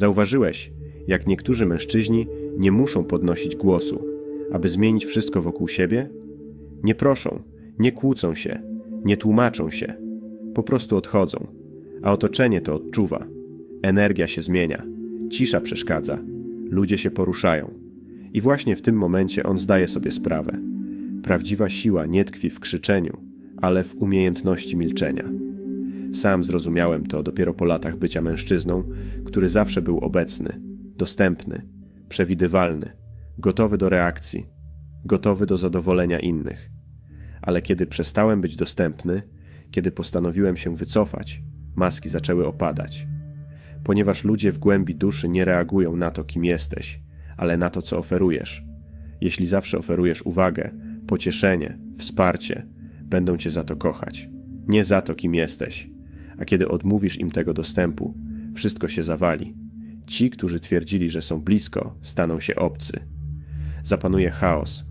Zauważyłeś, jak niektórzy mężczyźni nie muszą podnosić głosu, aby zmienić wszystko wokół siebie? Nie proszą, nie kłócą się, nie tłumaczą się, po prostu odchodzą, a otoczenie to odczuwa. Energia się zmienia, cisza przeszkadza, ludzie się poruszają. I właśnie w tym momencie on zdaje sobie sprawę. Prawdziwa siła nie tkwi w krzyczeniu, ale w umiejętności milczenia. Sam zrozumiałem to dopiero po latach bycia mężczyzną, który zawsze był obecny, dostępny, przewidywalny, gotowy do reakcji, gotowy do zadowolenia innych. Ale kiedy przestałem być dostępny, kiedy postanowiłem się wycofać, maski zaczęły opadać. Ponieważ ludzie w głębi duszy nie reagują na to, kim jesteś, ale na to, co oferujesz. Jeśli zawsze oferujesz uwagę, pocieszenie, wsparcie, będą cię za to kochać. Nie za to, kim jesteś. A kiedy odmówisz im tego dostępu, wszystko się zawali. Ci, którzy twierdzili, że są blisko, staną się obcy. Zapanuje chaos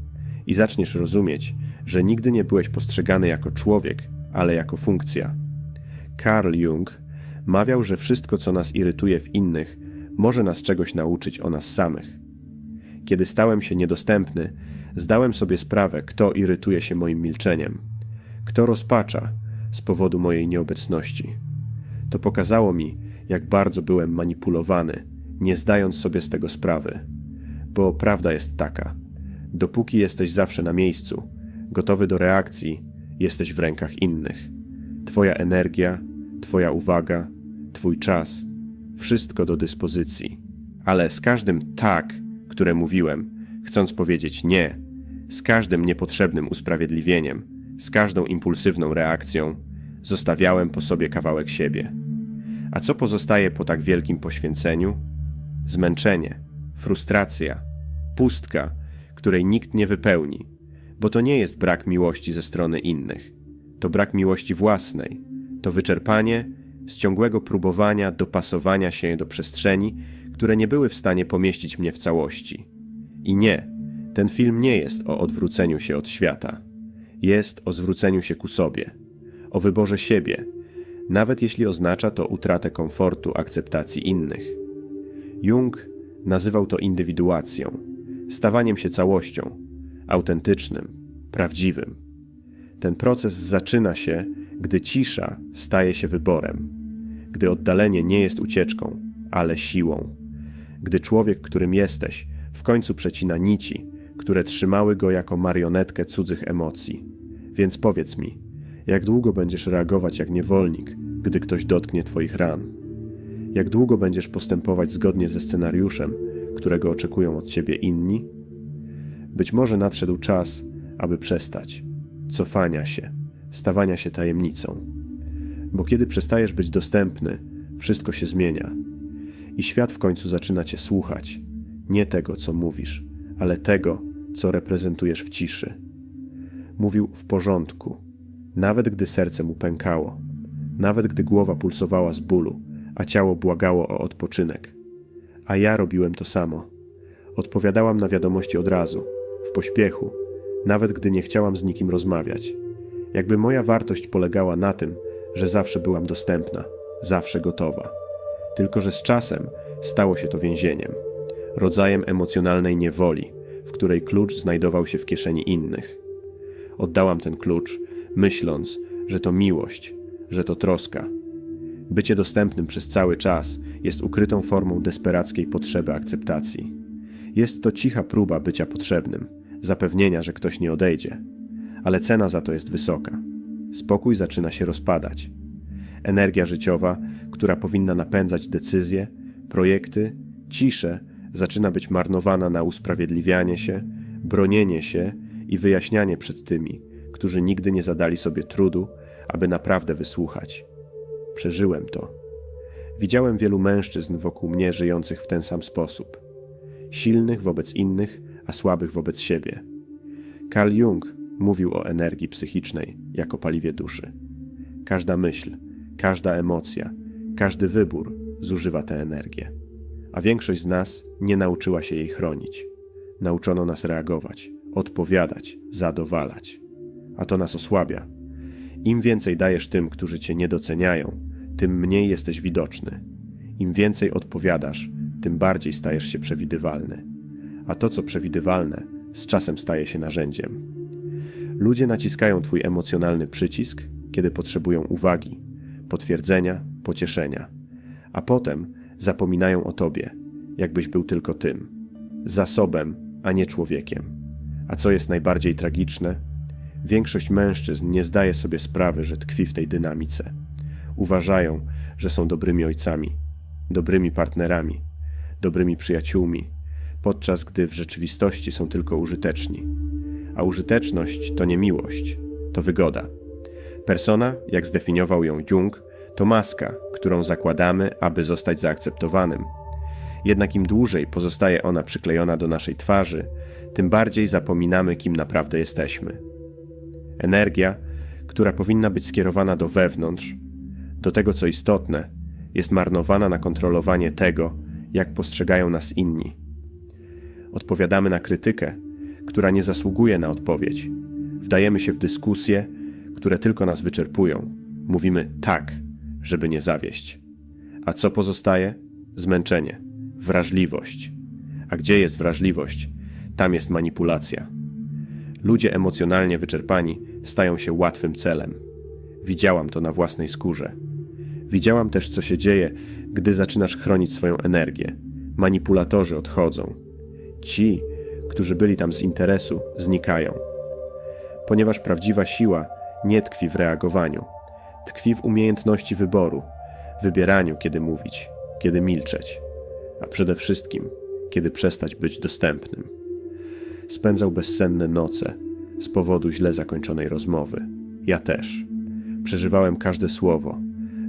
i zaczniesz rozumieć, że nigdy nie byłeś postrzegany jako człowiek, ale jako funkcja. Carl Jung mawiał, że wszystko, co nas irytuje w innych, może nas czegoś nauczyć o nas samych. Kiedy stałem się niedostępny, zdałem sobie sprawę, kto irytuje się moim milczeniem, kto rozpacza z powodu mojej nieobecności. To pokazało mi, jak bardzo byłem manipulowany, nie zdając sobie z tego sprawy. Bo prawda jest taka: dopóki jesteś zawsze na miejscu, gotowy do reakcji, jesteś w rękach innych. Twoja energia, Twoja uwaga, Twój czas wszystko do dyspozycji. Ale z każdym tak, które mówiłem, chcąc powiedzieć nie, z każdym niepotrzebnym usprawiedliwieniem, z każdą impulsywną reakcją, zostawiałem po sobie kawałek siebie. A co pozostaje po tak wielkim poświęceniu? Zmęczenie, frustracja, pustka, której nikt nie wypełni, bo to nie jest brak miłości ze strony innych, to brak miłości własnej, to wyczerpanie z ciągłego próbowania dopasowania się do przestrzeni, które nie były w stanie pomieścić mnie w całości. I nie, ten film nie jest o odwróceniu się od świata. Jest o zwróceniu się ku sobie, o wyborze siebie, nawet jeśli oznacza to utratę komfortu akceptacji innych. Jung nazywał to indywiduacją, stawaniem się całością, autentycznym, prawdziwym. Ten proces zaczyna się, gdy cisza staje się wyborem, gdy oddalenie nie jest ucieczką, ale siłą, gdy człowiek, którym jesteś, w końcu przecina nici, które trzymały go jako marionetkę cudzych emocji. Więc powiedz mi, jak długo będziesz reagować jak niewolnik, gdy ktoś dotknie Twoich ran? Jak długo będziesz postępować zgodnie ze scenariuszem, którego oczekują od Ciebie inni? Być może nadszedł czas, aby przestać cofania się, stawania się tajemnicą. Bo kiedy przestajesz być dostępny, wszystko się zmienia i świat w końcu zaczyna Cię słuchać, nie tego, co mówisz, ale tego, co reprezentujesz w ciszy. Mówił w porządku, nawet gdy serce mu pękało, nawet gdy głowa pulsowała z bólu, a ciało błagało o odpoczynek. A ja robiłem to samo. Odpowiadałam na wiadomości od razu, w pośpiechu, nawet gdy nie chciałam z nikim rozmawiać. Jakby moja wartość polegała na tym, że zawsze byłam dostępna, zawsze gotowa. Tylko, że z czasem stało się to więzieniem, rodzajem emocjonalnej niewoli, w której klucz znajdował się w kieszeni innych. Oddałam ten klucz, myśląc, że to miłość, że to troska. Bycie dostępnym przez cały czas jest ukrytą formą desperackiej potrzeby akceptacji. Jest to cicha próba bycia potrzebnym, zapewnienia, że ktoś nie odejdzie, ale cena za to jest wysoka. Spokój zaczyna się rozpadać. Energia życiowa, która powinna napędzać decyzje, projekty, ciszę, zaczyna być marnowana na usprawiedliwianie się, bronienie się i wyjaśnianie przed tymi, którzy nigdy nie zadali sobie trudu, aby naprawdę wysłuchać. Przeżyłem to. Widziałem wielu mężczyzn wokół mnie żyjących w ten sam sposób. Silnych wobec innych, a słabych wobec siebie. Carl Jung mówił o energii psychicznej jako paliwie duszy. Każda myśl, każda emocja, każdy wybór zużywa tę energię. A większość z nas nie nauczyła się jej chronić. Nauczono nas reagować, odpowiadać, zadowalać. A to nas osłabia. Im więcej dajesz tym, którzy cię nie doceniają, tym mniej jesteś widoczny. Im więcej odpowiadasz, tym bardziej stajesz się przewidywalny. A to, co przewidywalne, z czasem staje się narzędziem. Ludzie naciskają twój emocjonalny przycisk, kiedy potrzebują uwagi, potwierdzenia, pocieszenia, a potem zapominają o tobie, jakbyś był tylko tym zasobem, a nie człowiekiem. A co jest najbardziej tragiczne? Większość mężczyzn nie zdaje sobie sprawy, że tkwi w tej dynamice. Uważają, że są dobrymi ojcami, dobrymi partnerami, dobrymi przyjaciółmi, podczas gdy w rzeczywistości są tylko użyteczni. A użyteczność to nie miłość, to wygoda. Persona, jak zdefiniował ją Jung, to maska, którą zakładamy, aby zostać zaakceptowanym. Jednak im dłużej pozostaje ona przyklejona do naszej twarzy, tym bardziej zapominamy, kim naprawdę jesteśmy. Energia, która powinna być skierowana do wewnątrz, do tego, co istotne, jest marnowana na kontrolowanie tego, jak postrzegają nas inni. Odpowiadamy na krytykę, która nie zasługuje na odpowiedź. Wdajemy się w dyskusje, które tylko nas wyczerpują. Mówimy tak, żeby nie zawieść. A co pozostaje? Zmęczenie, wrażliwość. A gdzie jest wrażliwość, tam jest manipulacja. Ludzie emocjonalnie wyczerpani stają się łatwym celem. Widziałam to na własnej skórze. Widziałam też, co się dzieje, gdy zaczynasz chronić swoją energię. Manipulatorzy odchodzą. Ci, którzy byli tam z interesu, znikają. Ponieważ prawdziwa siła nie tkwi w reagowaniu, tkwi w umiejętności wyboru, wybieraniu, kiedy mówić, kiedy milczeć, a przede wszystkim, kiedy przestać być dostępnym. Spędzał bezsenne noce z powodu źle zakończonej rozmowy. Ja też. Przeżywałem każde słowo,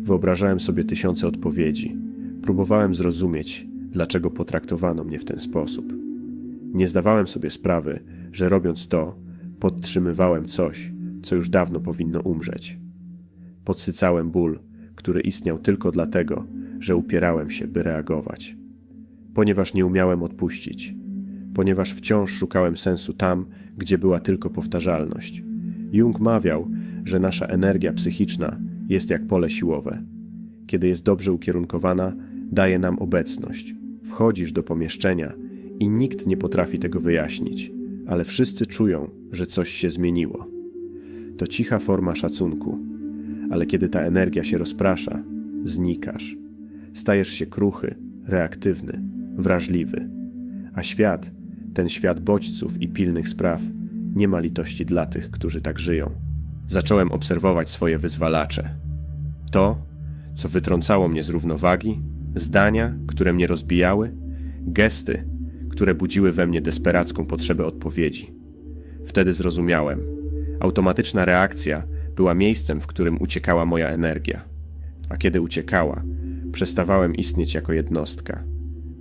wyobrażałem sobie tysiące odpowiedzi, próbowałem zrozumieć, dlaczego potraktowano mnie w ten sposób. Nie zdawałem sobie sprawy, że robiąc to, podtrzymywałem coś, co już dawno powinno umrzeć. Podsycałem ból, który istniał tylko dlatego, że upierałem się, by reagować. Ponieważ nie umiałem odpuścić, ponieważ wciąż szukałem sensu tam, gdzie była tylko powtarzalność. Jung mawiał, że nasza energia psychiczna jest jak pole siłowe. Kiedy jest dobrze ukierunkowana, daje nam obecność. Wchodzisz do pomieszczenia i nikt nie potrafi tego wyjaśnić, ale wszyscy czują, że coś się zmieniło. To cicha forma szacunku, ale kiedy ta energia się rozprasza, znikasz. Stajesz się kruchy, reaktywny, wrażliwy. A świat, ten świat bodźców i pilnych spraw, nie ma litości dla tych, którzy tak żyją. Zacząłem obserwować swoje wyzwalacze. To, co wytrącało mnie z równowagi, zdania, które mnie rozbijały, gesty, które budziły we mnie desperacką potrzebę odpowiedzi. Wtedy zrozumiałem. Automatyczna reakcja była miejscem, w którym uciekała moja energia. A kiedy uciekała, przestawałem istnieć jako jednostka.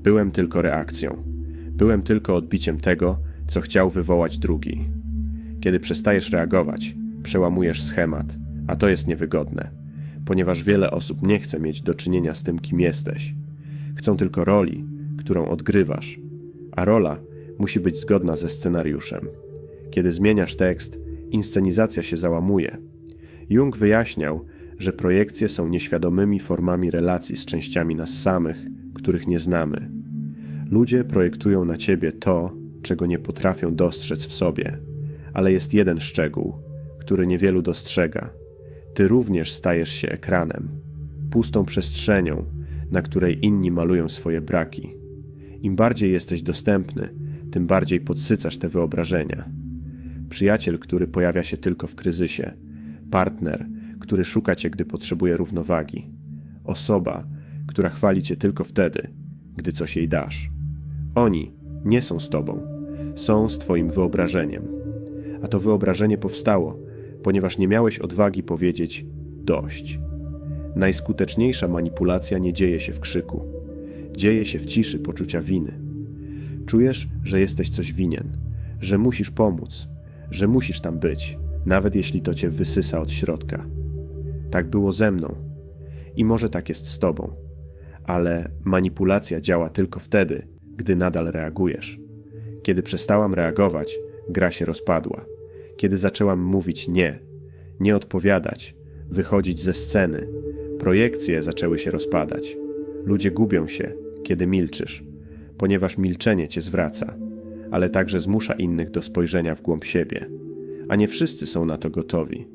Byłem tylko reakcją. Byłem tylko odbiciem tego, co chciał wywołać drugi. Kiedy przestajesz reagować, przełamujesz schemat, a to jest niewygodne, ponieważ wiele osób nie chce mieć do czynienia z tym, kim jesteś. Chcą tylko roli, którą odgrywasz, a rola musi być zgodna ze scenariuszem. Kiedy zmieniasz tekst, inscenizacja się załamuje. Jung wyjaśniał, że projekcje są nieświadomymi formami relacji z częściami nas samych, których nie znamy. Ludzie projektują na ciebie to, czego nie potrafią dostrzec w sobie, ale jest jeden szczegół, który niewielu dostrzega. Ty również stajesz się ekranem, pustą przestrzenią, na której inni malują swoje braki. Im bardziej jesteś dostępny, tym bardziej podsycasz te wyobrażenia. Przyjaciel, który pojawia się tylko w kryzysie, partner, który szuka cię, gdy potrzebuje równowagi, osoba, która chwali cię tylko wtedy, gdy coś jej dasz. Oni nie są z tobą, są z twoim wyobrażeniem. A to wyobrażenie powstało, ponieważ nie miałeś odwagi powiedzieć dość. Najskuteczniejsza manipulacja nie dzieje się w krzyku, dzieje się w ciszy poczucia winy. Czujesz, że jesteś coś winien, że musisz pomóc, że musisz tam być, nawet jeśli to cię wysysa od środka. Tak było ze mną i może tak jest z tobą, ale manipulacja działa tylko wtedy, gdy nadal reagujesz. Kiedy przestałam reagować, gra się rozpadła. Kiedy zaczęłam mówić nie, nie odpowiadać, wychodzić ze sceny, projekcje zaczęły się rozpadać. Ludzie gubią się, kiedy milczysz. ponieważ milczenie cię zwraca, ale także zmusza innych do spojrzenia w głąb siebie, a nie wszyscy są na to gotowi.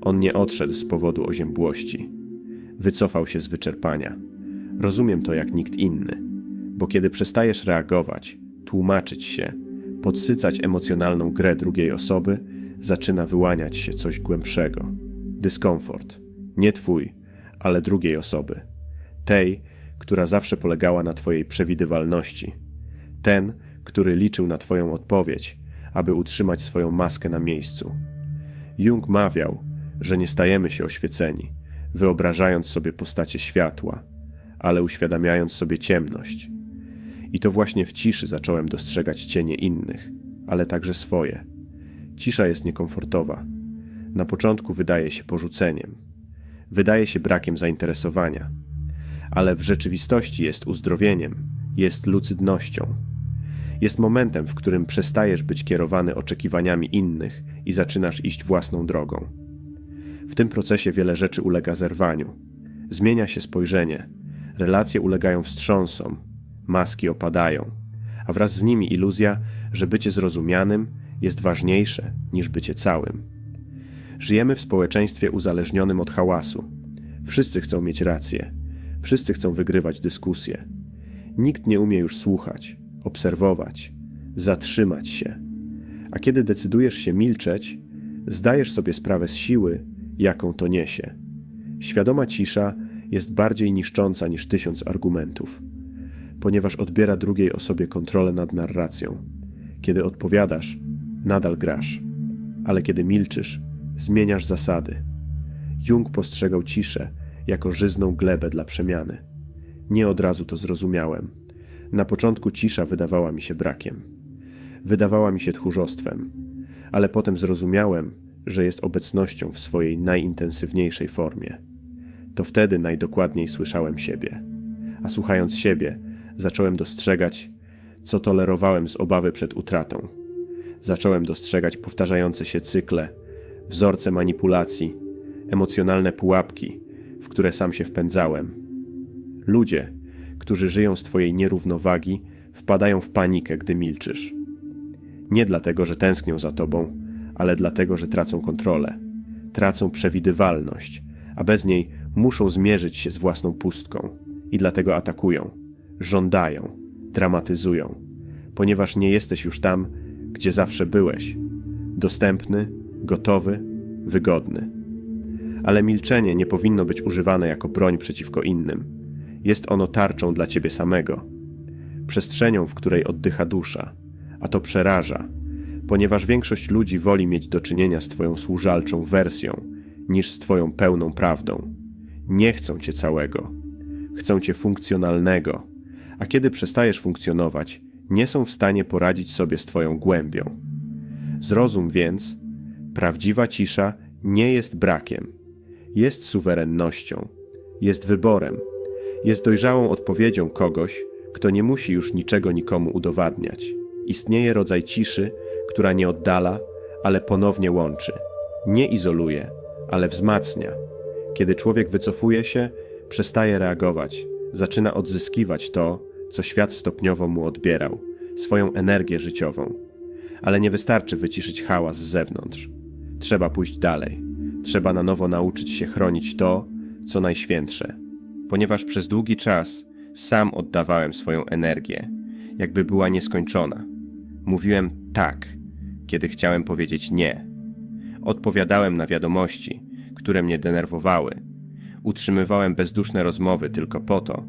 On nie odszedł z powodu oziębłości. Wycofał się z wyczerpania. Rozumiem to jak nikt inny, bo kiedy przestajesz reagować, tłumaczyć się, podsycać emocjonalną grę drugiej osoby, zaczyna wyłaniać się coś głębszego. Dyskomfort. Nie twój, ale drugiej osoby. Tej, która zawsze polegała na twojej przewidywalności. Ten, który liczył na twoją odpowiedź, aby utrzymać swoją maskę na miejscu. Jung mawiał, że nie stajemy się oświeceni, wyobrażając sobie postacie światła, ale uświadamiając sobie ciemność. I to właśnie w ciszy zacząłem dostrzegać cienie innych, ale także swoje. Cisza jest niekomfortowa. Na początku wydaje się porzuceniem, wydaje się brakiem zainteresowania, ale w rzeczywistości jest uzdrowieniem, jest lucydnością. Jest momentem, w którym przestajesz być kierowany oczekiwaniami innych i zaczynasz iść własną drogą. W tym procesie wiele rzeczy ulega zerwaniu. Zmienia się spojrzenie, relacje ulegają wstrząsom, maski opadają, a wraz z nimi iluzja, że bycie zrozumianym jest ważniejsze niż bycie całym. Żyjemy w społeczeństwie uzależnionym od hałasu. Wszyscy chcą mieć rację, wszyscy chcą wygrywać dyskusje. Nikt nie umie już słuchać, obserwować, zatrzymać się. A kiedy decydujesz się milczeć, zdajesz sobie sprawę z siły, jaką to niesie. Świadoma cisza jest bardziej niszcząca niż tysiąc argumentów, ponieważ odbiera drugiej osobie kontrolę nad narracją. Kiedy odpowiadasz, nadal grasz, ale kiedy milczysz, zmieniasz zasady. Jung postrzegał ciszę jako żyzną glebę dla przemiany. Nie od razu to zrozumiałem. Na początku cisza wydawała mi się brakiem. Wydawała mi się tchórzostwem, ale potem zrozumiałem, że jest obecnością w swojej najintensywniejszej formie. To wtedy najdokładniej słyszałem siebie. A słuchając siebie, zacząłem dostrzegać, co tolerowałem z obawy przed utratą. Zacząłem dostrzegać powtarzające się cykle, wzorce manipulacji, emocjonalne pułapki, w które sam się wpędzałem. Ludzie, którzy żyją z Twojej nierównowagi, wpadają w panikę, gdy milczysz. Nie dlatego, że tęsknią za Tobą, ale dlatego, że tracą kontrolę, tracą przewidywalność, a bez niej muszą zmierzyć się z własną pustką i dlatego atakują, żądają, dramatyzują, ponieważ nie jesteś już tam, gdzie zawsze byłeś dostępny, gotowy, wygodny. Ale milczenie nie powinno być używane jako broń przeciwko innym. Jest ono tarczą dla ciebie samego, przestrzenią, w której oddycha dusza, a to przeraża, ponieważ większość ludzi woli mieć do czynienia z Twoją służalczą wersją niż z Twoją pełną prawdą. Nie chcą Cię całego, chcą Cię funkcjonalnego, a kiedy przestajesz funkcjonować, nie są w stanie poradzić sobie z Twoją głębią. Zrozum więc, prawdziwa cisza nie jest brakiem, jest suwerennością, jest wyborem, jest dojrzałą odpowiedzią kogoś, kto nie musi już niczego nikomu udowadniać. Istnieje rodzaj ciszy, która nie oddala, ale ponownie łączy. Nie izoluje, ale wzmacnia. Kiedy człowiek wycofuje się, przestaje reagować, zaczyna odzyskiwać to, co świat stopniowo mu odbierał swoją energię życiową. Ale nie wystarczy wyciszyć hałas z zewnątrz. Trzeba pójść dalej. Trzeba na nowo nauczyć się chronić to, co najświętsze. Ponieważ przez długi czas sam oddawałem swoją energię, jakby była nieskończona. Mówiłem tak, kiedy chciałem powiedzieć nie. Odpowiadałem na wiadomości, które mnie denerwowały. Utrzymywałem bezduszne rozmowy tylko po to,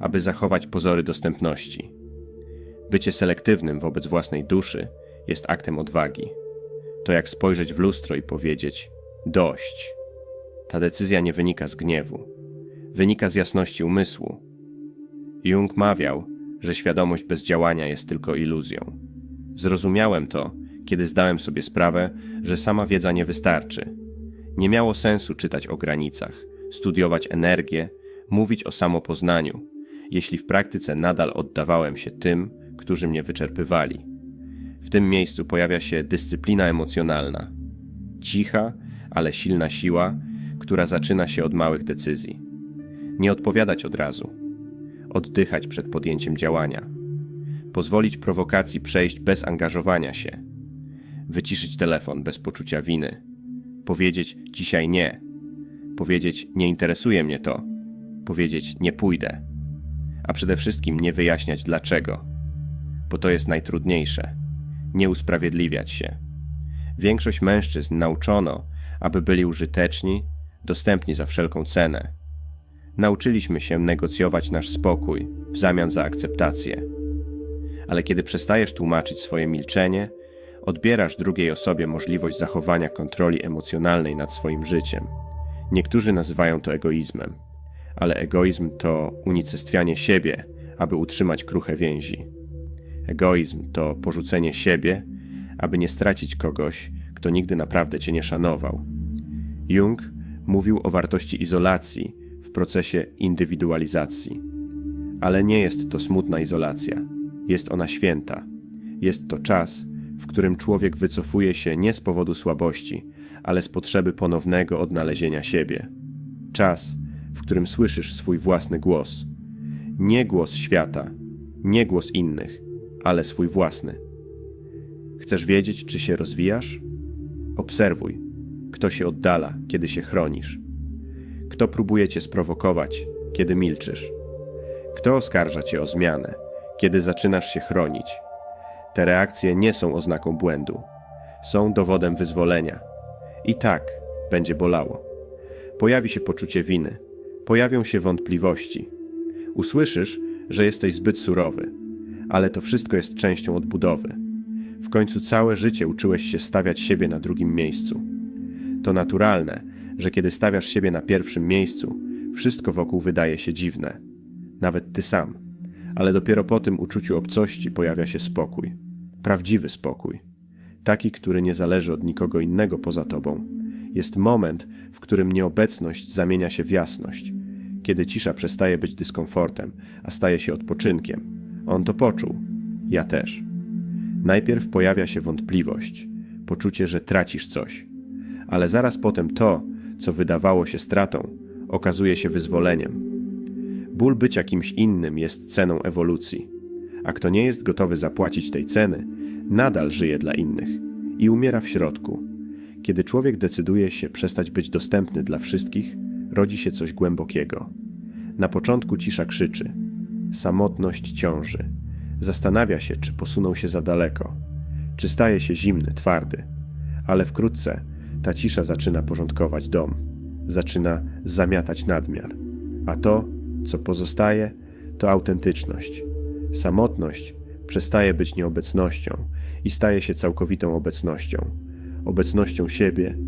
aby zachować pozory dostępności. Bycie selektywnym wobec własnej duszy jest aktem odwagi. To jak spojrzeć w lustro i powiedzieć: Dość. Ta decyzja nie wynika z gniewu, wynika z jasności umysłu. Jung mawiał, że świadomość bez działania jest tylko iluzją. Zrozumiałem to, kiedy zdałem sobie sprawę, że sama wiedza nie wystarczy. Nie miało sensu czytać o granicach, studiować energię, mówić o samopoznaniu, jeśli w praktyce nadal oddawałem się tym, którzy mnie wyczerpywali. W tym miejscu pojawia się dyscyplina emocjonalna. Cicha, ale silna siła, która zaczyna się od małych decyzji. Nie odpowiadać od razu. Oddychać przed podjęciem działania. Pozwolić prowokacji przejść bez angażowania się. Wyciszyć telefon bez poczucia winy. Powiedzieć dzisiaj nie. Powiedzieć nie interesuje mnie to. Powiedzieć nie pójdę. A przede wszystkim nie wyjaśniać dlaczego. Bo to jest najtrudniejsze. Nie usprawiedliwiać się. Większość mężczyzn nauczono, aby byli użyteczni, dostępni za wszelką cenę. Nauczyliśmy się negocjować nasz spokój w zamian za akceptację. Ale kiedy przestajesz tłumaczyć swoje milczenie, odbierasz drugiej osobie możliwość zachowania kontroli emocjonalnej nad swoim życiem. Niektórzy nazywają to egoizmem, ale egoizm to unicestwianie siebie, aby utrzymać kruche więzi. Egoizm to porzucenie siebie, aby nie stracić kogoś, kto nigdy naprawdę cię nie szanował. Jung mówił o wartości izolacji w procesie indywidualizacji. Ale nie jest to smutna izolacja, jest ona święta. Jest to czas, w którym człowiek wycofuje się nie z powodu słabości, ale z potrzeby ponownego odnalezienia siebie. Czas, w którym słyszysz swój własny głos. Nie głos świata, nie głos innych, ale swój własny. Chcesz wiedzieć, czy się rozwijasz? Obserwuj, kto się oddala, kiedy się chronisz. Kto próbuje cię sprowokować, kiedy milczysz? Kto oskarża cię o zmianę, kiedy zaczynasz się chronić? Te reakcje nie są oznaką błędu, są dowodem wyzwolenia. I tak będzie bolało. Pojawi się poczucie winy, pojawią się wątpliwości. Usłyszysz, że jesteś zbyt surowy, ale to wszystko jest częścią odbudowy. W końcu całe życie uczyłeś się stawiać siebie na drugim miejscu. To naturalne, że kiedy stawiasz siebie na pierwszym miejscu, wszystko wokół wydaje się dziwne. Nawet ty sam. Ale dopiero po tym uczuciu obcości pojawia się spokój. Prawdziwy spokój. Taki, który nie zależy od nikogo innego poza tobą. Jest moment, w którym nieobecność zamienia się w jasność. Kiedy cisza przestaje być dyskomfortem, a staje się odpoczynkiem. On to poczuł. Ja też. Najpierw pojawia się wątpliwość, poczucie, że tracisz coś, ale zaraz potem to, co wydawało się stratą, okazuje się wyzwoleniem. Ból bycia kimś innym jest ceną ewolucji, a kto nie jest gotowy zapłacić tej ceny, nadal żyje dla innych i umiera w środku. Kiedy człowiek decyduje się przestać być dostępny dla wszystkich, rodzi się coś głębokiego. Na początku cisza krzyczy, samotność ciąży, zastanawia się, czy posunął się za daleko, czy staje się zimny, twardy, ale wkrótce ta cisza zaczyna porządkować dom, zaczyna zamiatać nadmiar, a to, co pozostaje, to autentyczność. Samotność przestaje być nieobecnością i staje się całkowitą obecnością. Obecnością siebie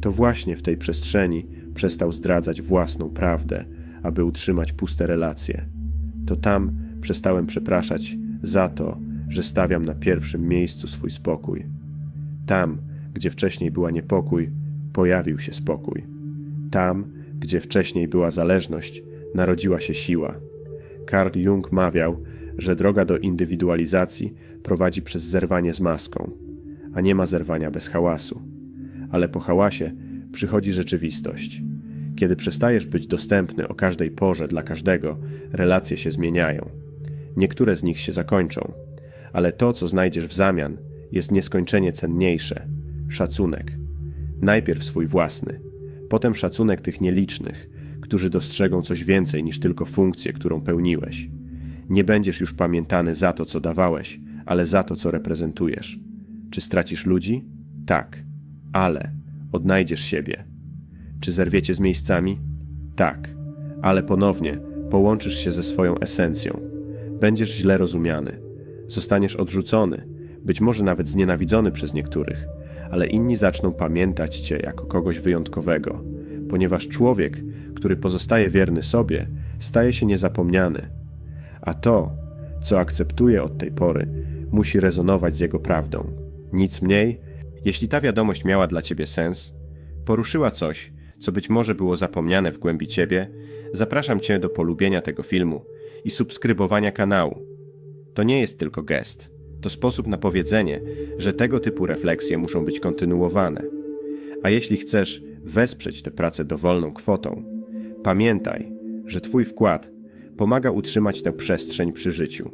to właśnie w tej przestrzeni przestał zdradzać własną prawdę, aby utrzymać puste relacje. To tam przestałem przepraszać za to, że stawiam na pierwszym miejscu swój spokój. Tam, gdzie wcześniej była niepokój, pojawił się spokój. Tam, gdzie wcześniej była zależność, narodziła się siła. Carl Jung mawiał, że droga do indywidualizacji prowadzi przez zerwanie z maską, a nie ma zerwania bez hałasu. Ale po hałasie przychodzi rzeczywistość. Kiedy przestajesz być dostępny o każdej porze dla każdego, relacje się zmieniają. Niektóre z nich się zakończą, ale to, co znajdziesz w zamian, jest nieskończenie cenniejsze szacunek. Najpierw swój własny, potem szacunek tych nielicznych, którzy dostrzegą coś więcej niż tylko funkcję, którą pełniłeś. Nie będziesz już pamiętany za to, co dawałeś, ale za to, co reprezentujesz. Czy stracisz ludzi? Tak, ale odnajdziesz siebie. Czy zerwiecie z miejscami? Tak, ale ponownie połączysz się ze swoją esencją. Będziesz źle rozumiany. Zostaniesz odrzucony, być może nawet znienawidzony przez niektórych, ale inni zaczną pamiętać cię jako kogoś wyjątkowego, ponieważ człowiek, który pozostaje wierny sobie, staje się niezapomniany. A to, co akceptuje od tej pory, musi rezonować z jego prawdą. Nic mniej, jeśli ta wiadomość miała dla ciebie sens, poruszyła coś, co być może było zapomniane w głębi ciebie, zapraszam cię do polubienia tego filmu i subskrybowania kanału. To nie jest tylko gest, to sposób na powiedzenie, że tego typu refleksje muszą być kontynuowane. A jeśli chcesz wesprzeć tę pracę dowolną kwotą, pamiętaj, że Twój wkład pomaga utrzymać tę przestrzeń przy życiu.